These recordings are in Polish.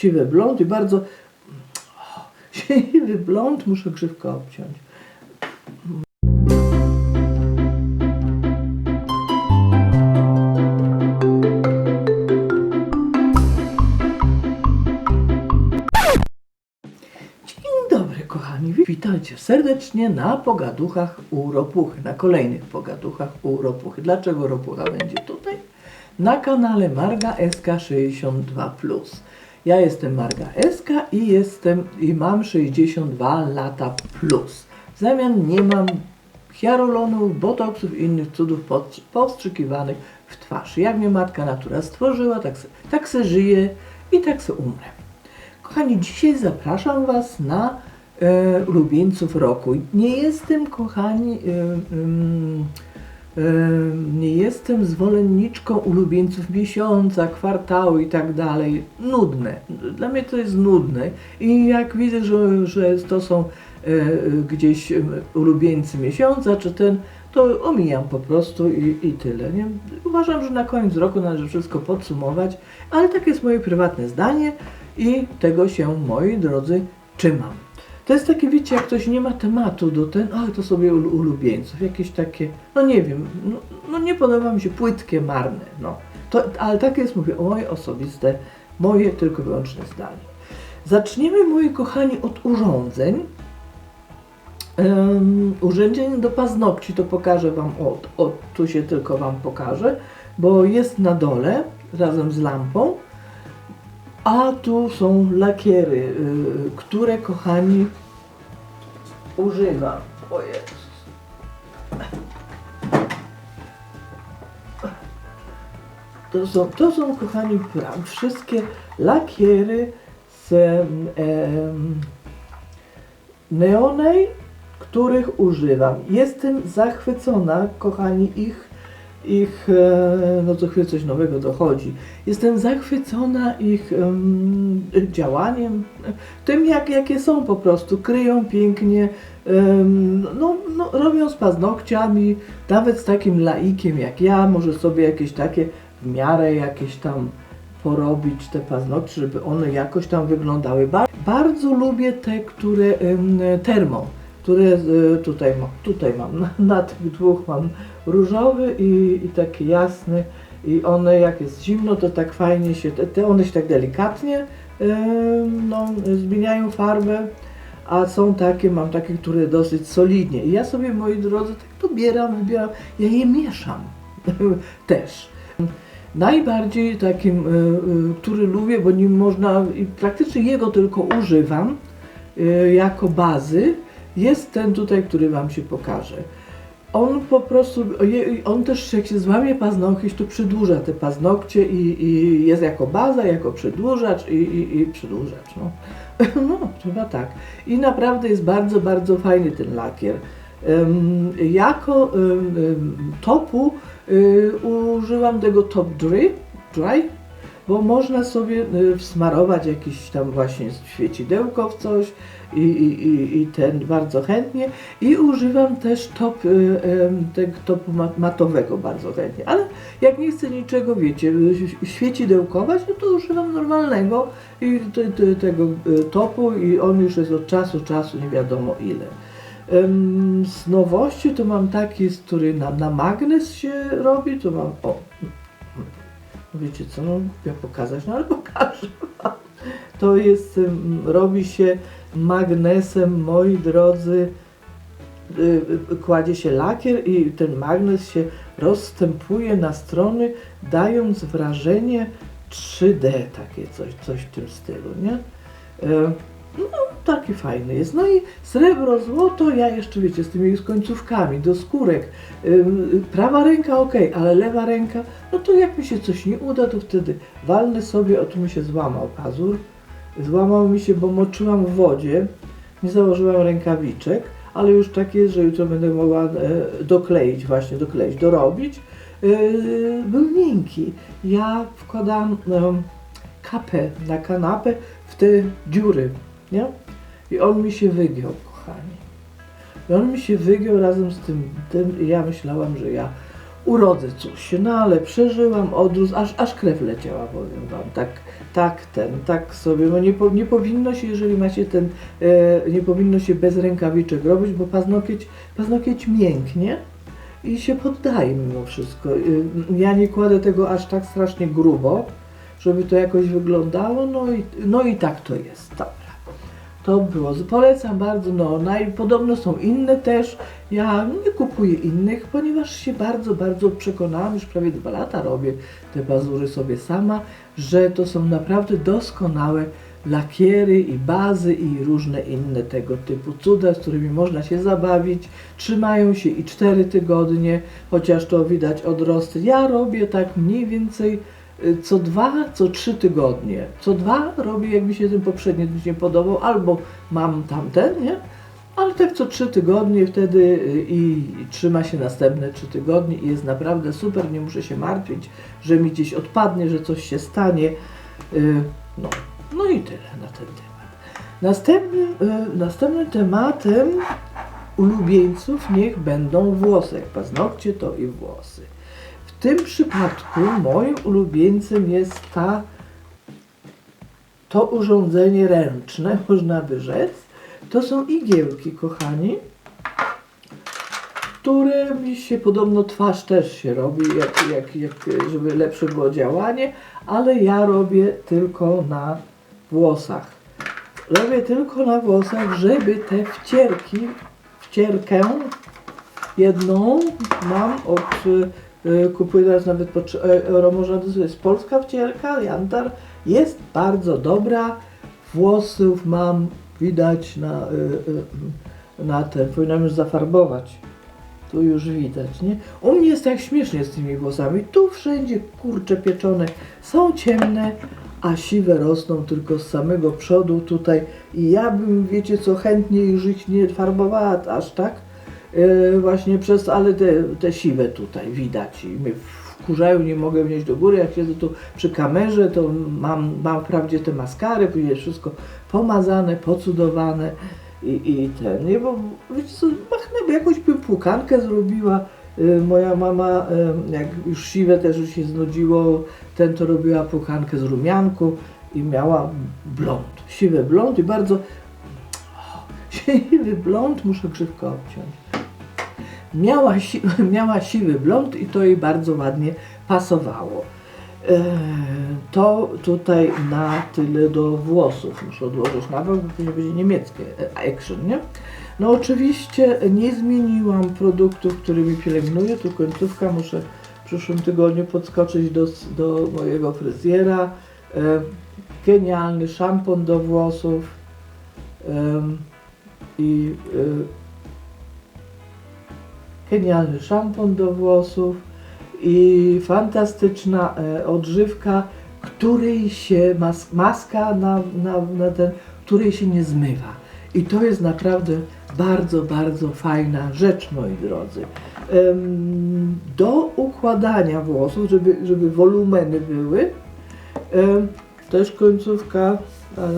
siwy blond i bardzo siwy blond, muszę grzywkę obciąć. Dzień dobry kochani, witajcie serdecznie na pogaduchach u Ropuchy, na kolejnych pogaduchach u Ropuchy. Dlaczego Ropucha będzie tutaj? Na kanale Marga SK62+. Ja jestem Marga SK i jestem i mam 62 lata plus. W zamian nie mam hiarolonów, botoksów i innych cudów powstrzykiwanych w twarz. Jak mnie matka natura stworzyła, tak se, tak se żyję i tak se umrę. Kochani, dzisiaj zapraszam Was na e, ulubieńców roku. Nie jestem, kochani, e, e, nie jestem zwolenniczką ulubieńców miesiąca, kwartału i tak dalej. Nudne. Dla mnie to jest nudne. I jak widzę, że, że to są e, gdzieś ulubieńcy miesiąca, czy ten, to omijam po prostu i, i tyle. Nie? Uważam, że na koniec roku należy wszystko podsumować, ale takie jest moje prywatne zdanie i tego się, moi drodzy, trzymam. To jest takie, wiecie, jak ktoś nie ma tematu do ten, oj, to sobie ul- ulubieńców, jakieś takie, no nie wiem, no, no nie podoba mi się, płytkie, marne, no. To, ale takie jest, mówię, moje osobiste, moje tylko wyłączne zdanie. Zaczniemy, moi kochani, od urządzeń. Um, urządzeń do paznokci to pokażę Wam, o, o, tu się tylko Wam pokażę, bo jest na dole razem z lampą. A tu są lakiery, y, które kochani używam. O. To są, to są kochani wszystkie lakiery z em, neonej, których używam. Jestem zachwycona, kochani, ich ich, e, no co chwilę coś nowego dochodzi. Jestem zachwycona ich em, działaniem, tym jak, jakie są po prostu, kryją pięknie, no, no, robią z paznokciami, nawet z takim laikiem jak ja, może sobie jakieś takie w miarę jakieś tam porobić te paznokcie, żeby one jakoś tam wyglądały. Ba- bardzo lubię te, które termo, które e, tutaj mam, tutaj mam, na, tych dwóch mam różowy i, i taki jasny i one jak jest zimno to tak fajnie się, te, one się tak delikatnie no, zmieniają farbę, a są takie, mam takie, które dosyć solidnie i ja sobie moi drodzy tak dobieram, wybieram, ja je mieszam też. Najbardziej takim, y, y, który lubię, bo nim można, praktycznie jego tylko używam y, jako bazy, jest ten tutaj, który Wam się pokaże. On po prostu, on też jak się złamie paznokcie, to przedłuża te paznokcie i, i jest jako baza, jako przedłużacz i, i, i przedłużacz. No. no, chyba tak. I naprawdę jest bardzo, bardzo fajny ten lakier. Em, jako em, topu y, użyłam tego Top Dry, dry bo można sobie y, wsmarować jakieś tam właśnie świecidełko w coś i, i, i, ten bardzo chętnie i używam też top, y, tego topu ma- matowego bardzo chętnie, ale jak nie chcę niczego, wiecie, świecidełkować, no to używam normalnego i te, te, tego y, topu i on już jest od czasu czasu nie wiadomo ile. Z nowości to mam taki, który na, na magnes się robi, to mam, o, wiecie co, no ja pokazać, no ale pokażę. To jest, robi się magnesem, moi drodzy, y, y, kładzie się lakier i ten magnes się rozstępuje na strony, dając wrażenie 3D, takie coś, coś w tym stylu, nie? E, No, taki fajny jest. No i srebro, złoto, ja jeszcze wiecie, z tymi z końcówkami, do skórek. Prawa ręka ok, ale lewa ręka, no to jak mi się coś nie uda, to wtedy walnę sobie, o tu mi się złamał pazur. Złamał mi się, bo moczyłam w wodzie, nie założyłam rękawiczek, ale już tak jest, że jutro będę mogła e, dokleić, właśnie dokleić, dorobić. Yy, był miękki. Ja wkładam em, kapę na kanapę w te dziury, nie? I on mi się wygiął, kochani. I on mi się wygiął razem z tym, tym ja myślałam, że ja urodzę coś, no ale przeżyłam odrósł, aż, aż krew leciała, powiem wam, tak, tak ten, tak sobie, no nie, po, nie powinno się, jeżeli macie ten, e, nie powinno się bez rękawiczek robić, bo paznokieć, paznokieć mięknie i się poddaje mimo wszystko. Y, Ja nie kładę tego aż tak strasznie grubo, żeby to jakoś wyglądało, no i, no i tak to jest, dobra. To było, polecam bardzo, no naj, podobno są inne też, ja nie kupuję innych, ponieważ się bardzo, bardzo przekonałam, już prawie dwa lata robię te pazury sobie sama, że to są naprawdę doskonałe lakiery i bazy i różne inne tego typu cuda, z którymi można się zabawić. Trzymają się i 4 tygodnie, chociaż to widać odrosty. Ja robię tak mniej więcej co dwa, co trzy tygodnie. Co dwa robię, jak mi się ten poprzedni nie podobał, albo mam tamten, nie? Ale tak co trzy tygodnie wtedy y, i, i trzyma się następne trzy tygodnie i jest naprawdę super, nie muszę się martwić, że mi gdzieś odpadnie, że coś się stanie. Y, No, no i tyle na ten temat. Następnym, y, następnym tematem ulubieńców niech będą włosy. Jak paznokcie, to i włosy. Tym przypadku moim ulubieńcem jest ta, to urządzenie ręczne, można by rzec. To są igiełki, kochani, którymi się podobno twarz też się robi, jak, jak, jak, żeby lepsze było działanie, ale ja robię tylko na włosach. Robię tylko na włosach, żeby te wcierki, wcierkę jedną mam od, kupuję teraz nawet po 3 euro, można to jest polska wcierka, Jantar, jest bardzo dobra, włosów mam, widać na, y, y, na ten, powinnam już zafarbować. Tu już widać, nie? U mnie jest tak śmiesznie z tymi włosami. Tu wszędzie kurcze pieczone są ciemne, a siwe rosną tylko z samego przodu tutaj. I ja bym, wiecie co, chętnie już ich nie farbowała aż tak. Yy, właśnie przez, ale te, te siwe tutaj widać i mnie wkurzają, nie mogę wnieść do góry. Jak siedzę tu przy kamerze, to mam, mam wprawdzie te maskary, później wszystko pomazane, pocudowane i, i ten, nie, bo wiecie co, machnę, bo jakoś bym płukankę zrobiła, y, moja mama, y, jak już siwe też już się znudziło, ten to robiła płukankę z rumianku i miała blond, siwy blond i bardzo, siwy blond, muszę grzywkę obciąć. Miała, si miała siwy blond i to jej bardzo ładnie pasowało. E, To tutaj na tyle do włosów muszę odłożyć na bok, bo później będzie niemieckie e, action, nie? No oczywiście nie zmieniłam produktów, którymi pielęgnuję, tu końcówka, muszę w przyszłym tygodniu podskoczyć do, do mojego fryzjera. E, Genialny szampon do włosów i e, genialny szampon do włosów i fantastyczna e, odżywka, której się mas, maska na, na, na ten, której się nie zmywa. I to jest naprawdę bardzo, bardzo fajna rzecz, moi drodzy. Do układania włosów, żeby, żeby wolumeny były, też końcówka e,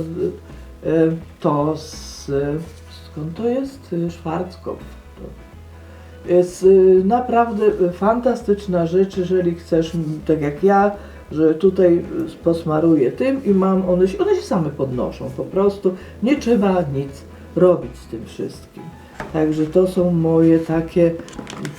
to z, skąd to jest? Schwarzkopf. Jest y, naprawdę fantastyczna rzecz, jeżeli chcesz, tak jak ja, że tutaj y, posmaruję tym i mam, one się, one się same podnoszą po prostu, nie trzeba nic robić z tym wszystkim. Także to są moje takie,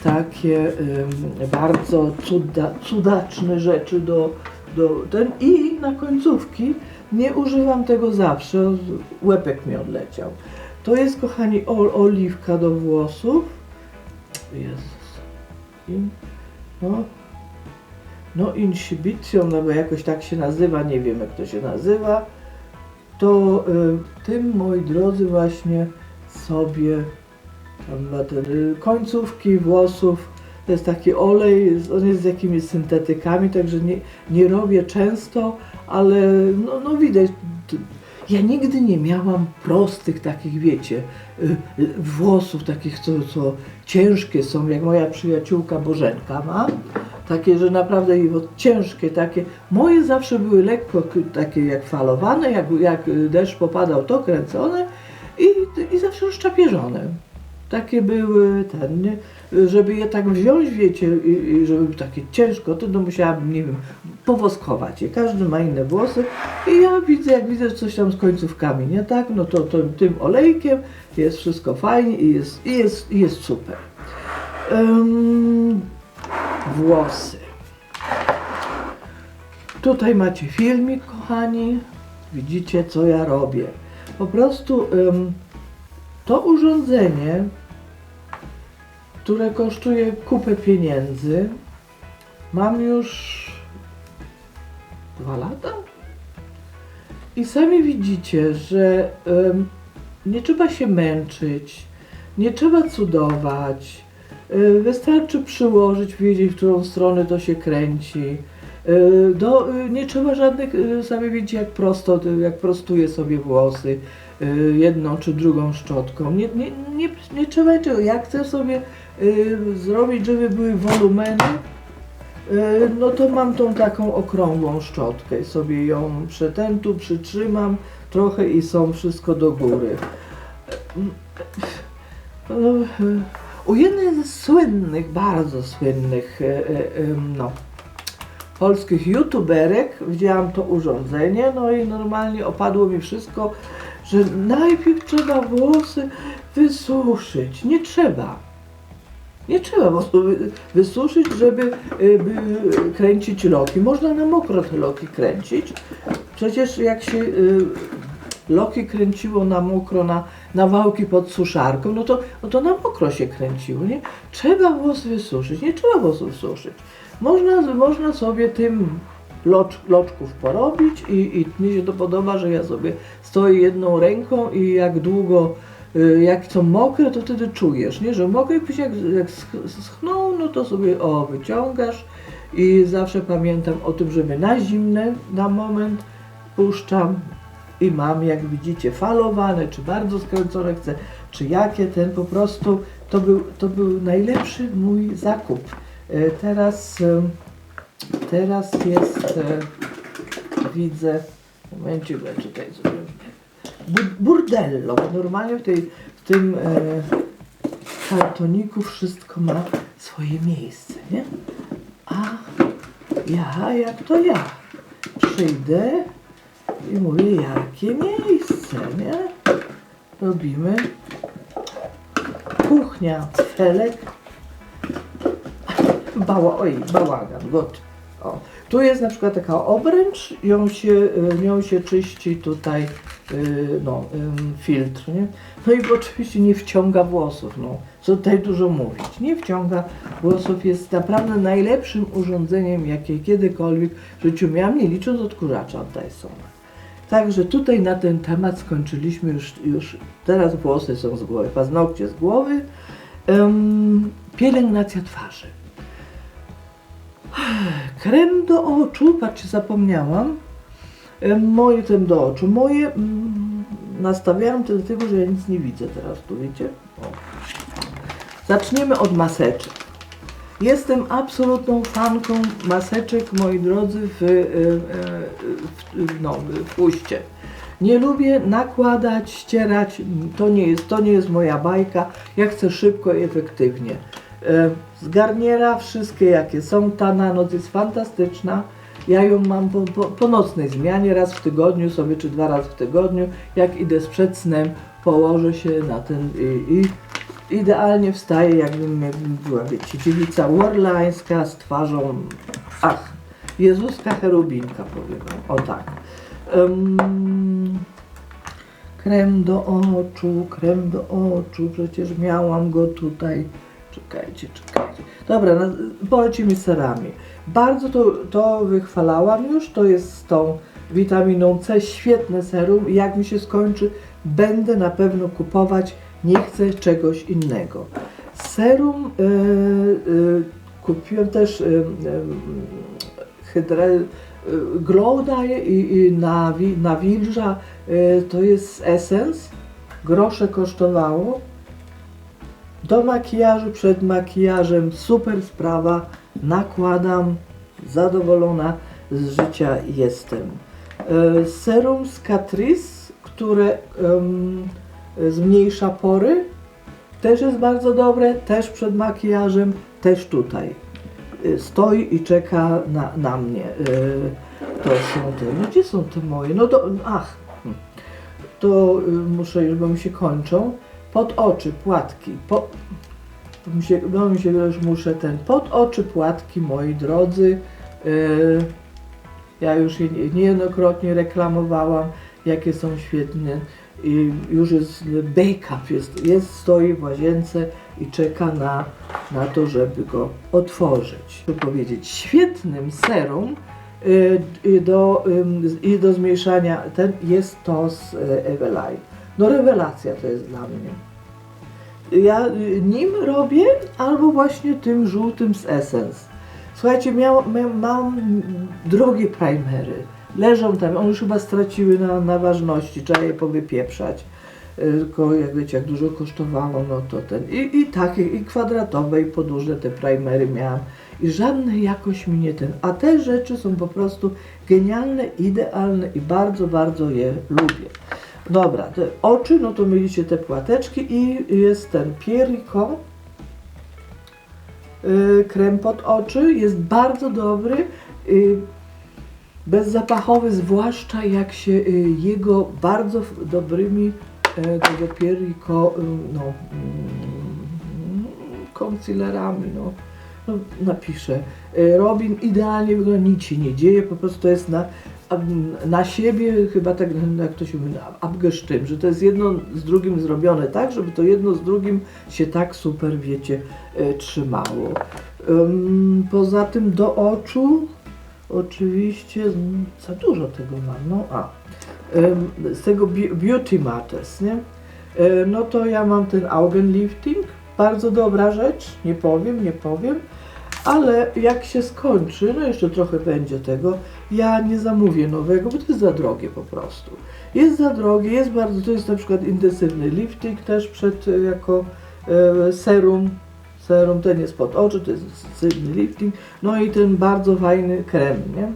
takie ym, bardzo cuda, cudaczne rzeczy do, do ten i na końcówki nie używam tego zawsze, łepek mi odleciał. To jest kochani ol, oliwka do włosów. Jezus. In, no, no inhibicją, no bo jakoś tak się nazywa, nie wiem jak to się nazywa, to y, tym, moi drodzy, właśnie sobie tam ma te y, końcówki włosów, to jest taki olej, on jest z jakimiś syntetykami, także nie, nie robię często, ale no, no widać, ja nigdy nie miałam prostych takich, wiecie, y, włosów takich, co, co ciężkie są, jak moja przyjaciółka Bożenka ma. Takie, że naprawdę ciężkie takie. Moje zawsze były lekko takie jak falowane, jak, jak deszcz popadał, to kręcone i, i zawsze rozczapieżone. Takie były, ten, nie? żeby je tak wziąć, wiecie, i, i żeby takie ciężko, to no musiałabym, nie wiem, powoskować je. Każdy ma inne włosy i ja widzę, jak widzę coś tam z końcówkami, nie tak? No to, to tym olejkiem jest wszystko fajnie i jest, i jest, i jest super. Ym, włosy. Tutaj macie filmik, kochani. Widzicie, co ja robię. Po prostu ym, to urządzenie, które kosztuje kupę pieniędzy, mam już dwa lata. I sami widzicie, że nie trzeba się męczyć, nie trzeba cudować. y, Wystarczy przyłożyć, wiedzieć, w którą stronę to się kręci. Y, Do, y, nie trzeba żadnych, sami widzicie jak prosto, jak prostuje sobie włosy jedną czy drugą szczotką. Nie, nie, nie, nie trzeba niczego. Jak chcę sobie zrobić, żeby były wolumeny, y, no to mam tą taką okrągłą szczotkę sobie ją przetętu, przytrzymam trochę i są wszystko do góry. Y, U jednej ze słynnych, bardzo słynnych, y, y, y, no, polskich youtuberek widziałam to urządzenie, no i normalnie opadło mi wszystko, że najpierw trzeba włosy wysuszyć. Nie trzeba. Nie trzeba po prostu wy- wysuszyć, żeby y, by kręcić loki. Można na mokro te loki kręcić. Przecież jak się y, loki kręciło na mokro, na, na wałki pod suszarką, no to, no to na mokro się kręciło, nie? Trzeba włos wysuszyć, nie trzeba włosów suszyć. Można, można sobie tym locz, loczków porobić i, i mi się to podoba, że ja sobie stoję jedną ręką i jak długo, jak są mokre, to wtedy czujesz, nie? Że mokre, później jak, jak sch- schną, no to sobie o, wyciągasz i zawsze pamiętam o tym, żeby na zimne na moment puszczam i mam, jak widzicie, falowane, czy bardzo skręcone chcę, czy jakie, ten po prostu, to był, to był najlepszy mój zakup. E, Teraz, e, teraz jest, e, widzę, ja tutaj zrobię, burdello, normalnie w, tej, w tym e, kartoniku wszystko ma swoje miejsce, nie? A ja, jak to ja, przyjdę i mówię, jakie miejsce, nie? Robimy kuchnia, felek, Bała, oj, bałagan, god. O. Tu jest na przykład taka obręcz, ją się, nią się czyści tutaj y, no, filtr, nie? No i oczywiście nie wciąga włosów, no. Co tutaj dużo mówić. Nie wciąga włosów, jest naprawdę najlepszym urządzeniem, jakie kiedykolwiek w życiu miałam, nie licząc odkurzacza od Dysona. Także tutaj na ten temat skończyliśmy już, już teraz włosy są z głowy, paznokcie z głowy. Pielęgnacja twarzy. Krem do oczu, patrzcie, zapomniałam. Moje krem do oczu. Moje mm, nastawiałam to dlatego, że ja nic nie widzę teraz tu, wiecie? O. Zaczniemy od maseczek. Jestem absolutną fanką maseczek, moi drodzy, w, e, e, w, no, w puście. Nie lubię nakładać, ścierać, to nie jest, to nie jest moja bajka. Ja chcę szybko i efektywnie. E, Z garniera wszystkie jakie są, ta na noc jest fantastyczna. Ja ją mam po, po, po nocnej zmianie, raz w tygodniu sobie, czy dwa razy w tygodniu. Jak idę przed snem, położę się na ten i, i idealnie wstaję, jakbym, jakbym była, wiecie, dziewica orlańska z twarzą, ach, Jezuska cherubinka, powiem o tak. Em, krem do oczu, krem do oczu, przecież miałam go tutaj. Czekajcie, czekajcie. Dobra, no, polecimy serami. Bardzo to, to wychwalałam już, to jest z tą witaminą C, świetne serum. Jak mi się skończy, będę na pewno kupować, nie chcę czegoś innego. Serum y, y, kupiłem też y, y, hydra, y, glow daje i, i nawi, nawilża, to jest Essence, grosze kosztowało. Do makijażu, przed makijażem, super sprawa, nakładam, zadowolona z życia jestem. E, Serum z Catrice, które em, zmniejsza pory, też jest bardzo dobre, też przed makijażem, też tutaj. Y, Stoi i czeka na, na mnie. Y, To są te, no gdzie są te moje? No to, ach, hmm. to muszę już, bo mi się kończą. Pod oczy, płatki, po, mi się, bo mi się już muszę ten, pod oczy, płatki, moi drodzy. Y, Ja już je nie- niejednokrotnie reklamowałam, jakie są świetne. I już jest backup, jest, jest, stoi w łazience i czeka na, na to, żeby go otworzyć. Chcę powiedzieć, świetnym serum y, y, do, z- i do zmniejszania ten jest to z y, Eveline. No rewelacja to jest dla mnie. Ja nim robię albo właśnie tym żółtym z Essence. Słuchajcie, miał, mia- mam drogie primery. Leżą tam, one już chyba straciły na, na ważności, trzeba je powypieprzać. Y, Tylko jak wiecie, jak dużo kosztowało, no to ten. I, i takie, i kwadratowe, i podłużne te primery miałam. I żadne jakoś mi nie ten. A te rzeczy są po prostu genialne, idealne i bardzo, bardzo je lubię. Dobra, te oczy, no to mieliście te płateczki i jest ten Pierrico y, krem pod oczy, jest bardzo dobry, y, bezzapachowy, zwłaszcza jak się y, jego bardzo dobrymi y, tego Pierrico, y, no, mm, concealerami, no, no napiszę. Y, Robin idealnie wygląda, nic się nie dzieje, po prostu to jest na, na siebie, chyba tak jak to się mówi, abgesztym, że to jest jedno z drugim zrobione tak, żeby to jedno z drugim się tak super, wiecie, y, trzymało. Ym, Poza tym do oczu oczywiście za dużo tego mam, no a z tego Be- Beauty Matters, nie? Y, No to ja mam ten Augenlifting, bardzo dobra rzecz, nie powiem, nie powiem, ale jak się skończy, no jeszcze trochę będzie tego, ja nie zamówię nowego, bo to jest za drogie po prostu. Jest za drogie, jest bardzo, to jest na przykład intensywny lifting też przed, y, jako e, serum, serum, ten jest pod oczy, to jest intensywny lifting, no i ten bardzo fajny krem, nie?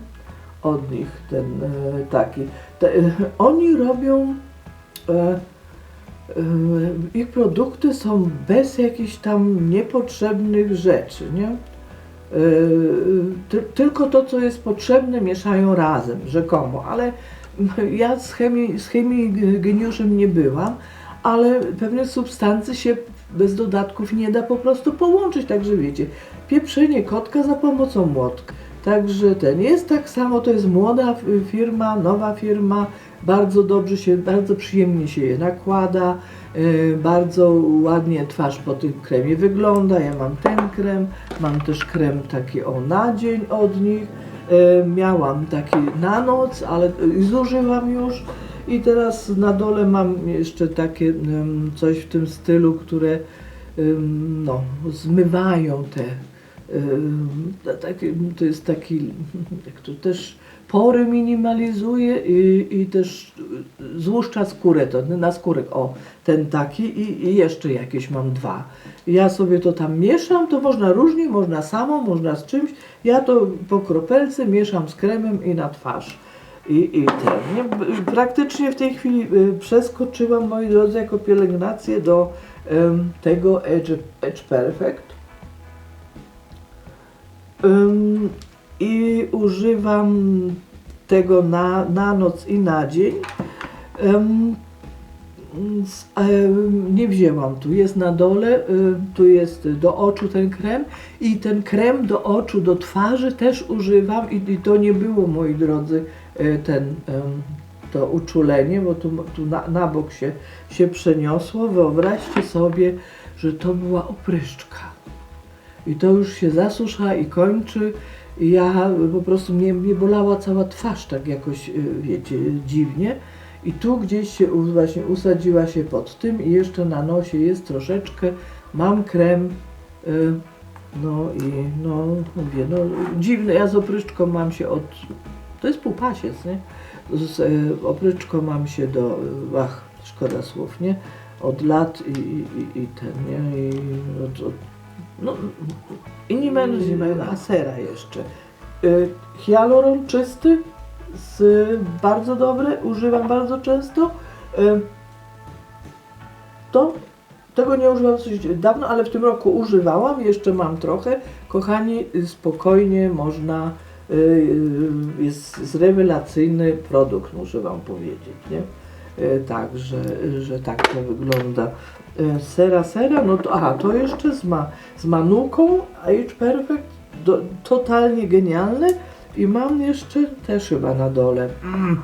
Od nich, ten e, taki. Te, e, oni robią, e, e, ich produkty są bez jakichś tam niepotrzebnych rzeczy, nie? E, ty, tylko to, co jest potrzebne, mieszają razem, rzekomo, ale ja z chemii, z chemii geniuszem nie byłam, ale pewne substancje się bez dodatków nie da po prostu połączyć, także wiecie, pieprzenie kotka za pomocą młotka. Także ten jest tak samo, to jest młoda firma, nowa firma, bardzo dobrze się, bardzo przyjemnie się je nakłada, yy, bardzo ładnie twarz po tym kremie wygląda. Ja mam ten krem, mam też krem taki o na dzień od nich. Yy, miałam taki na noc, ale zużyłam już. I teraz na dole mam jeszcze takie coś w tym stylu, które no, zmywają te. to jest taki, jak to też pory minimalizuje i, i też złuszcza skórę, to na skórek, o, ten taki i, i jeszcze jakieś mam dwa. Ja sobie to tam mieszam, to można różnie, można samo, można z czymś. Ja to po kropelce mieszam z kremem i na twarz. I, i ten, Praktycznie w tej chwili y, przeskoczyłam, moi drodzy, jako pielęgnację do em, tego Edge, Edge Perfect. Ym, I używam tego na, na noc i na dzień. Nie wzięłam tu, jest na dole, y, tu jest do oczu ten krem i ten krem do oczu, do twarzy też używam i, i to nie było, moi drodzy, y, ten, to uczulenie, bo tu, tu na, na bok się, się przeniosło. Wyobraźcie sobie, że to była opryszczka i to już się zasusza i kończy. Ja po prostu mnie, mnie bolała cała twarz tak jakoś, y, wiecie, dziwnie. I tu gdzieś się właśnie usadziła się pod tym i jeszcze na nosie jest troszeczkę. Mam krem, y, no i no mówię, no dziwne, ja z opryszczką mam się od, to jest półpasiec, nie? Z y, opryszczką mam się do, ach, szkoda słów, nie? Od lat i, i- i ten, nie? I od, od, no, inni mężczyźni mają asera jeszcze. Y, Hialuron czysty, z, bardzo dobry, używam bardzo często. Y, to Tego nie używam dosyć dawno, ale w tym roku używałam, jeszcze mam trochę. Kochani, spokojnie można, y, y, jest, jest rewelacyjny produkt, muszę Wam powiedzieć, nie? Y, Tak, że, że tak to wygląda. Y, Sera, sera, no to, aha, to jeszcze z, ma, z manuką, Age Perfect, do, totalnie genialny. I mam jeszcze też chyba na dole. Mm.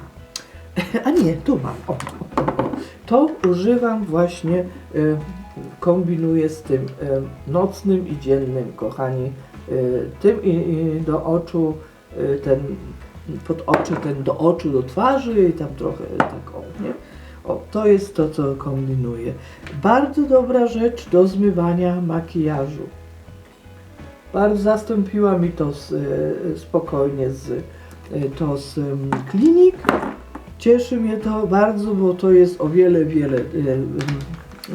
A nie, tu mam. O, o, o. To używam właśnie, y, kombinuję z tym nocnym i dziennym, kochani. Tym i, i do oczu ten, pod oczy, ten do oczu, do twarzy i tam trochę tak o, to jest to, co kombinuję. Bardzo dobra rzecz do zmywania makijażu. Bardzo zastąpiła mi to z, e, spokojnie z, e, to z klinik. Cieszy mnie to bardzo, bo to jest o wiele, wiele. e,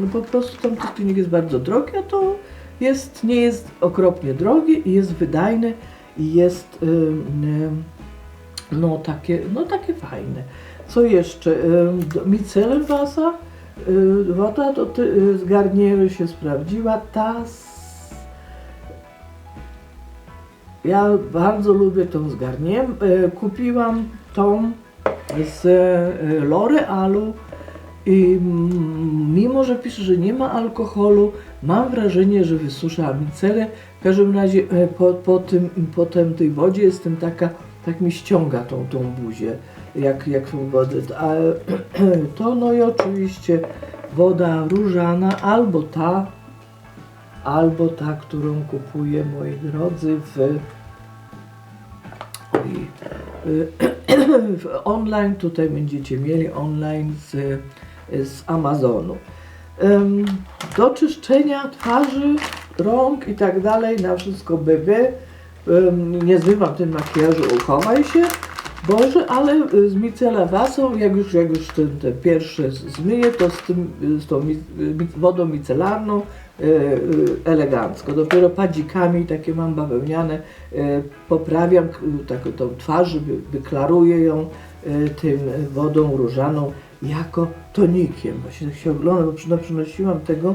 No po prostu tam tych klinik jest bardzo drogi, a to jest, nie jest okropnie drogie i jest wydajne i jest no takie, no takie fajne. Co jeszcze? Do- Micelem wasa. y, Woda do ty, y, z Garniery się sprawdziła. Ta z ja bardzo lubię tą z Garnier. E, Kupiłam tą z L'Orealu i mm, mimo, że pisze, że nie ma alkoholu, mam wrażenie, że wysusza micelę. W każdym razie po, po tym, potem tej wodzie jestem taka, tak mi ściąga tą, tą buzię, jak, jak wodę. A to no i oczywiście woda różana, albo ta, albo ta, którą kupuję, moi drodzy, w, w online, tutaj będziecie mieli online z, z Amazonu. Do czyszczenia twarzy, rąk i tak dalej, na wszystko BB. Nie zmywam ten makijażu, uchowaj się. Boże, ale y, z micelawasą, jak już, jak już ten, ten pierwszy zmyję, to z, tym, y, z tą mi, wodą micelarną y, y, elegancko. Dopiero padzikami takie mam bawełniane, y, poprawiam k- taką tą twarz, wy, wyklaruję ją y, tym y, wodą różaną jako tonikiem. Właśnie tak się oglądam, bo przyno- przynosiłam tego,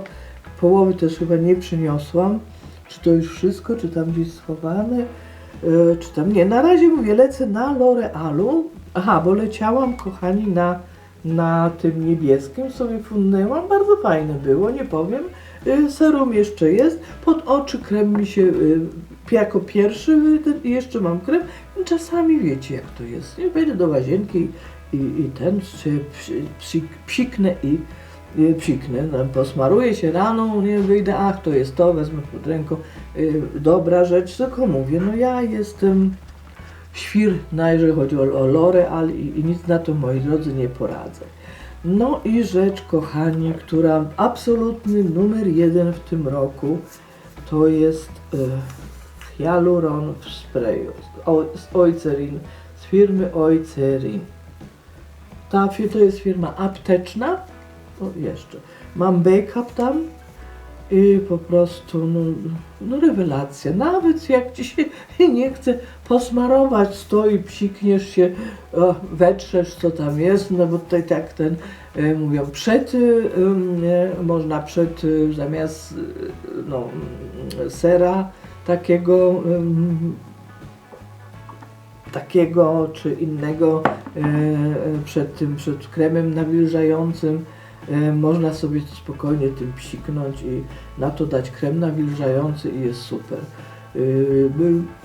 połowy też chyba nie przyniosłam. Czy to już wszystko, czy tam gdzieś schowane? E, czy tam nie, na razie mówię, lecę na L'Orealu. Aha, bo leciałam, kochani, na, na tym niebieskim, sobie fundnęłam, bardzo fajne było, nie powiem. E, Serum jeszcze jest, pod oczy krem mi się e, jako pierwszy, jeszcze mam krem. Czasami wiecie jak to jest, nie wejdę do łazienki i, i ten psiknę i i psiknę, no, posmaruję się rano, nie wyjdę, ach to jest to, wezmę pod ręką, y, dobra rzecz, tylko mówię, no ja jestem świr, na jeżeli chodzi o, o L'Oreal i, i nic na to, moi drodzy, nie poradzę. No i rzecz, kochani, która absolutny numer jeden w tym roku, to jest y, hyaluron w sprayu z, o, z z firmy Oycerin. Ta to jest firma apteczna, o, jeszcze. Mam backup tam i po prostu, no, no rewelacja. Nawet jak ci się nie chce posmarować, stoi, psikniesz się, o, wetrzesz co tam jest, no bo tutaj tak ten, e, mówią, przed, y, można przed, y, zamiast no, sera takiego takiego czy innego e, e, przed tym, przed kremem nawilżającym e, można sobie spokojnie tym psiknąć i na to dać krem nawilżający i jest super. E,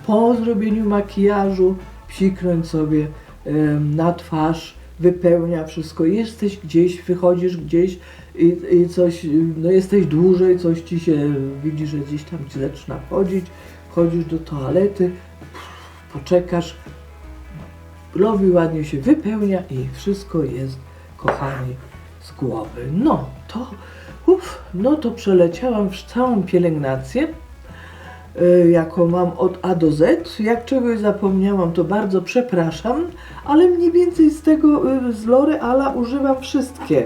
Po zrobieniu makijażu psiknąć sobie e, na twarz, wypełnia wszystko. Jesteś gdzieś, wychodzisz gdzieś i, i coś, no jesteś dłużej, coś ci się, widzisz, że gdzieś tam ci zaczyna chodzić, chodzisz do toalety, poczekasz, robi ładnie się wypełnia i wszystko jest, kochani, z głowy. No, to, uff, no to przeleciałam w całą pielęgnację, y, jaką mam od A do Z. Jak czegoś zapomniałam, to bardzo przepraszam, ale mniej więcej z tego, y, z L'Oreala używam wszystkie.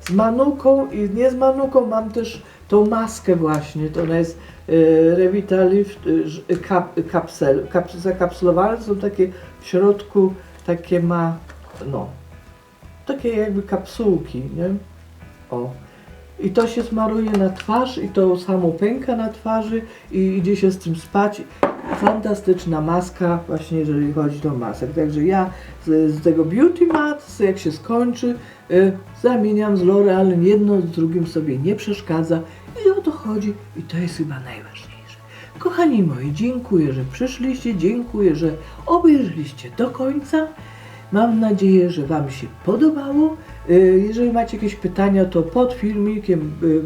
Z manuką i nie z manuką mam też tą maskę właśnie, to ona jest y, Revitalift y, ż- kap, kapsel, kap, zakapsulowane są takie w środku, takie ma, no, takie jakby kapsułki, nie? O. i to się smaruje na twarz i to samo pęka na twarzy i idzie się z tym spać. Fantastyczna maska, właśnie jeżeli chodzi o masek. Także ja z, z tego Beauty Mat, jak się skończy, y, zamieniam z L'Oreal, jedno z drugim sobie nie przeszkadza i o to chodzi i to jest chyba najważniejsze. Kochani moi, dziękuję, że przyszliście, dziękuję, że obejrzeliście do końca. Mam nadzieję, że Wam się podobało. Y, Jeżeli macie jakieś pytania, to pod filmikiem, y,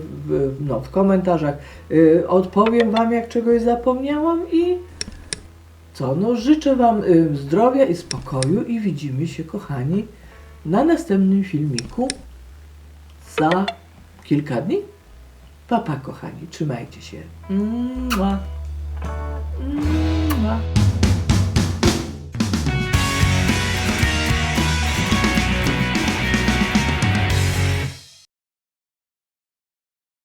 no, w komentarzach y, odpowiem Wam, jak czegoś zapomniałam i co, no życzę Wam zdrowia i spokoju i widzimy się, kochani, na następnym filmiku za kilka dni. Papa, kochani, trzymajcie się. Mua.